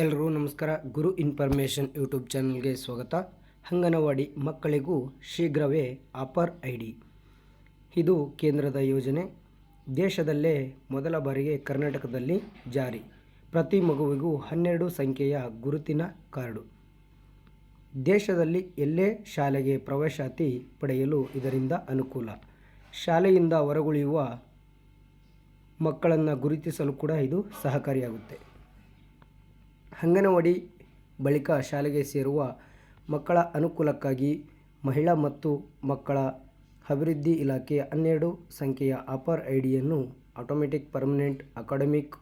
ಎಲ್ರಿಗೂ ನಮಸ್ಕಾರ. ಗುರು information YouTube ಚಾನಲ್ಗೆ ಸ್ವಾಗತ. ಅಂಗನವಾಡಿ ಮಕ್ಕಳಿಗೂ ಶೀಘ್ರವೇ ಆಪರ್ ಐ ಡಿ ಇದು ಕೇಂದ್ರದ ಯೋಜನೆ. ದೇಶದಲ್ಲೇ ಮೊದಲ ಬಾರಿಗೆ ಕರ್ನಾಟಕದಲ್ಲಿ ಜಾರಿ. ಪ್ರತಿ ಮಗುವಿಗೂ ಹನ್ನೆರಡು ಸಂಖ್ಯೆಯ ಗುರುತಿನ ಕಾರ್ಡು. ದೇಶದಲ್ಲಿ ಎಲ್ಲೇ ಶಾಲೆಗೆ ಪ್ರವೇಶಾತಿ ಪಡೆಯಲು ಇದರಿಂದ ಅನುಕೂಲ. ಶಾಲೆಯಿಂದ ಹೊರಗುಳಿಯುವ ಮಕ್ಕಳನ್ನು ಗುರುತಿಸಲು ಕೂಡ ಇದು ಸಹಕಾರಿಯಾಗುತ್ತೆ. ಅಂಗನವಾಡಿ ಬಳಿಕ ಶಾಲೆಗೆ ಸೇರುವ ಮಕ್ಕಳ ಅನುಕೂಲಕ್ಕಾಗಿ ಮಹಿಳಾ ಮತ್ತು ಮಕ್ಕಳ ಅಭಿವೃದ್ಧಿ ಇಲಾಖೆ ಹನ್ನೆರಡು ಸಂಖ್ಯೆಯ APAAR I ಡಿಯನ್ನು automatic permanent academic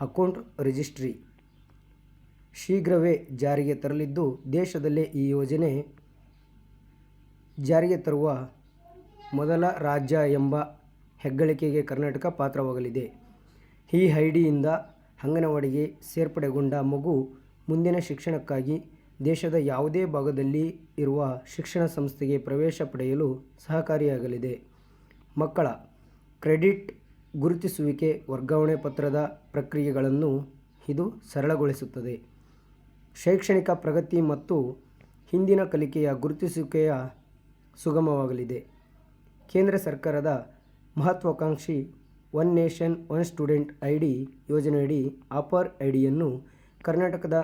account registry ಶೀಘ್ರವೇ ಜಾರಿಗೆ ತರಲಿದ್ದು, ದೇಶದಲ್ಲೇ ಈ ಯೋಜನೆ ಜಾರಿಗೆ ತರುವ ಮೊದಲ ರಾಜ್ಯ ಎಂಬ ಹೆಗ್ಗಳಿಕೆಗೆ ಕರ್ನಾಟಕ ಪಾತ್ರವಾಗಲಿದೆ. ಈ ಐಡಿಯಿಂದ ಅಂಗನವಾಡಿಗೆ ಸೇರ್ಪಡೆಗೊಂಡ ಮಗು ಮುಂದಿನ ಶಿಕ್ಷಣಕ್ಕಾಗಿ ದೇಶದ ಯಾವುದೇ ಭಾಗದಲ್ಲಿ ಇರುವ ಶಿಕ್ಷಣ ಸಂಸ್ಥೆಗೆ ಪ್ರವೇಶ ಪಡೆಯಲು ಸಹಕಾರಿಯಾಗಲಿದೆ. ಮಕ್ಕಳ ಕ್ರೆಡಿಟ್ ಗುರುತಿಸುವಿಕೆ ವರ್ಗಾವಣೆ ಪತ್ರದ ಪ್ರಕ್ರಿಯೆಗಳನ್ನು ಇದು ಸರಳಗೊಳಿಸುತ್ತದೆ. ಶೈಕ್ಷಣಿಕ ಪ್ರಗತಿ ಮತ್ತು ಹಿಂದಿನ ಕಲಿಕೆಯ ಗುರುತಿಸುವಿಕೆಯ ಸುಗಮವಾಗಲಿದೆ. ಕೇಂದ್ರ ಸರ್ಕಾರದ ಮಹತ್ವಾಕಾಂಕ್ಷಿ one nation, one student I D ಯೋಜನೆಯಡಿ ಆಫರ್ ಐ ಡಿಯನ್ನು ಕರ್ನಾಟಕದ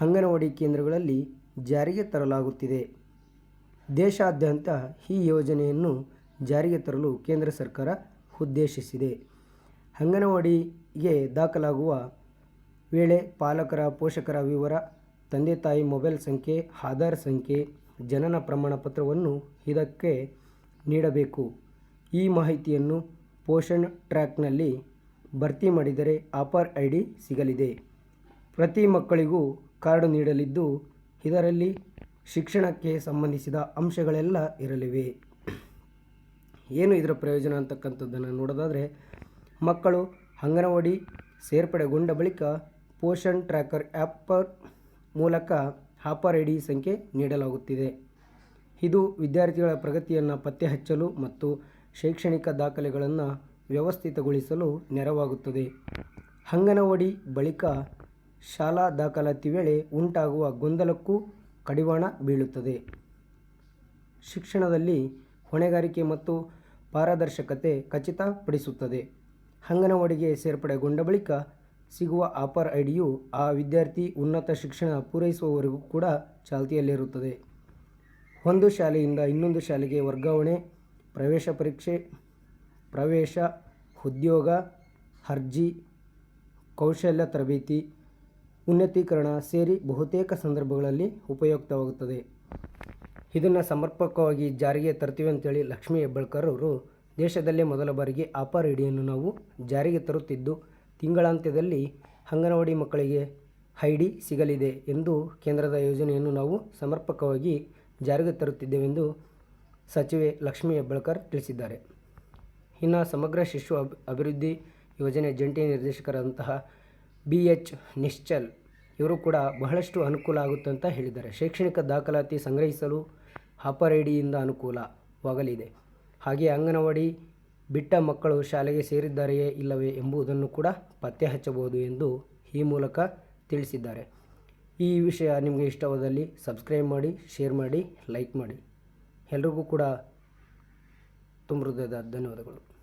ಅಂಗನವಾಡಿ ಕೇಂದ್ರಗಳಲ್ಲಿ ಜಾರಿಗೆ ತರಲಾಗುತ್ತಿದೆ. ದೇಶಾದ್ಯಂತ ಈ ಯೋಜನೆಯನ್ನು ಜಾರಿಗೆ ತರಲು ಕೇಂದ್ರ ಸರ್ಕಾರ ಉದ್ದೇಶಿಸಿದೆ. ಅಂಗನವಾಡಿಗೆ ದಾಖಲಾಗುವ ವೇಳೆ ಪಾಲಕರ ಪೋಷಕರ ವಿವರ ತಂದೆ ತಾಯಿ ಮೊಬೈಲ್ ಸಂಖ್ಯೆ, ಆಧಾರ್ ಸಂಖ್ಯೆ, ಜನನ ಪ್ರಮಾಣ ಪತ್ರವನ್ನು ಇದಕ್ಕೆ ನೀಡಬೇಕು. ಈ ಮಾಹಿತಿಯನ್ನು ಪೋಷಣ್ ಟ್ರ್ಯಾಕ್ನಲ್ಲಿ ಭರ್ತಿ ಮಾಡಿದರೆ ಆಫರ್ ಐ ಡಿ ಸಿಗಲಿದೆ. ಪ್ರತಿ ಮಕ್ಕಳಿಗೂ ಕಾರ್ಡು ನೀಡಲಿದ್ದು, ಇದರಲ್ಲಿ ಶಿಕ್ಷಣಕ್ಕೆ ಸಂಬಂಧಿಸಿದ ಅಂಶಗಳೆಲ್ಲ ಇರಲಿವೆ. ಏನು ಇದರ ಪ್ರಯೋಜನ ಅಂತಕ್ಕಂಥದ್ದನ್ನು ನೋಡೋದಾದರೆ, ಮಕ್ಕಳು ಅಂಗನವಾಡಿ ಸೇರ್ಪಡೆಗೊಂಡ ಬಳಿಕ ಪೋಷಣ್ ಟ್ರ್ಯಾಕರ್ ಆ್ಯಪರ್ ಮೂಲಕ ಆಪರ್ ಐ ಡಿ ಸಂಖ್ಯೆ ನೀಡಲಾಗುತ್ತಿದೆ. ಇದು ವಿದ್ಯಾರ್ಥಿಗಳ ಪ್ರಗತಿಯನ್ನು ಪತ್ತೆ ಹಚ್ಚಲು ಮತ್ತು ಶೈಕ್ಷಣಿಕ ದಾಖಲೆಗಳನ್ನು ವ್ಯವಸ್ಥಿತಗೊಳಿಸಲು ನೆರವಾಗುತ್ತದೆ. ಅಂಗನವಾಡಿ ಬಳಿಕ ಶಾಲಾ ದಾಖಲಾತಿ ವೇಳೆ ಉಂಟಾಗುವ ಗೊಂದಲಕ್ಕೂ ಕಡಿವಾಣ ಬೀಳುತ್ತದೆ. ಶಿಕ್ಷಣದಲ್ಲಿ ಹೊಣೆಗಾರಿಕೆ ಮತ್ತು ಪಾರದರ್ಶಕತೆ ಖಚಿತಪಡಿಸುತ್ತದೆ. ಅಂಗನವಾಡಿಗೆ ಸೇರ್ಪಡೆಗೊಂಡ ಬಳಿಕ ಸಿಗುವ ಆಪರ್ ಐಡಿಯು ಆ ವಿದ್ಯಾರ್ಥಿ ಉನ್ನತ ಶಿಕ್ಷಣ ಪೂರೈಸುವವರೆಗೂ ಕೂಡ ಚಾಲ್ತಿಯಲ್ಲಿರುತ್ತದೆ. ಒಂದು ಶಾಲೆಯಿಂದ ಇನ್ನೊಂದು ಶಾಲೆಗೆ ವರ್ಗಾವಣೆ ಪ್ರವೇಶ ಪರೀಕ್ಷೆ, ಪ್ರವೇಶ, ಉದ್ಯೋಗ, ಅರ್ಜಿ, ಕೌಶಲ್ಯ ತರಬೇತಿ, ಉನ್ನತೀಕರಣ ಸೇರಿ ಬಹುತೇಕ ಸಂದರ್ಭಗಳಲ್ಲಿ ಉಪಯುಕ್ತವಾಗುತ್ತದೆ. ಇದನ್ನು ಸಮರ್ಪಕವಾಗಿ ಜಾರಿಗೆ ತರ್ತೀವಿ ಅಂತೇಳಿ ಲಕ್ಷ್ಮೀ ಹೆಬ್ಬಳ್ಕರ್ ಅವರು ದೇಶದಲ್ಲೇ ಮೊದಲ ಬಾರಿಗೆ ಆಫರ್ ಐಡಿಯನ್ನು ನಾವು ಜಾರಿಗೆ ತರುತ್ತಿದ್ದು, ತಿಂಗಳಾಂತ್ಯದಲ್ಲಿ ಅಂಗನವಾಡಿ ಮಕ್ಕಳಿಗೆ ಐ ಡಿ ಸಿಗಲಿದೆ ಎಂದು ಕೇಂದ್ರದ ಯೋಜನೆಯನ್ನು ನಾವು ಸಮರ್ಪಕವಾಗಿ ಜಾರಿಗೆ ತರುತ್ತಿದ್ದೇವೆಂದು ಸಚಿವೆ ಲಕ್ಷ್ಮೀ ಹೆಬ್ಬಳ್ಕರ್ ತಿಳಿಸಿದ್ದಾರೆ. ಇನ್ನು ಸಮಗ್ರ ಶಿಶು ಅಭಿವೃದ್ಧಿ ಯೋಜನೆ ಜಂಟಿ ನಿರ್ದೇಶಕರಾದಂತಹ ಬಿ ಎಚ್ ನಿಶ್ಚಲ್ ಇವರು ಕೂಡ ಬಹಳಷ್ಟು ಅನುಕೂಲ ಆಗುತ್ತೆ ಅಂತ ಹೇಳಿದ್ದಾರೆ. ಶೈಕ್ಷಣಿಕ ದಾಖಲಾತಿ ಸಂಗ್ರಹಿಸಲು ಹಾಪರ್ ಐಡಿಯಿಂದ ಡಿಯಿಂದ ಅನುಕೂಲವಾಗಲಿದೆ. ಹಾಗೆ ಅಂಗನವಾಡಿ ಬಿಟ್ಟ ಮಕ್ಕಳು ಶಾಲೆಗೆ ಸೇರಿದ್ದಾರೆಯೇ ಇಲ್ಲವೇ ಎಂಬುದನ್ನು ಕೂಡ ಪತ್ತೆ ಹಚ್ಚಬಹುದು ಎಂದು ಈ ಮೂಲಕ ತಿಳಿಸಿದ್ದಾರೆ. ಈ ವಿಷಯ ನಿಮಗೆ ಇಷ್ಟವಾದಲ್ಲಿ ಸಬ್ಸ್ಕ್ರೈಬ್ ಮಾಡಿ, ಶೇರ್ ಮಾಡಿ, ಲೈಕ್ ಮಾಡಿ. ಎಲ್ರಿಗೂ ಕೂಡ ತುಂಬ ಹೃದಯದ ಧನ್ಯವಾದಗಳು.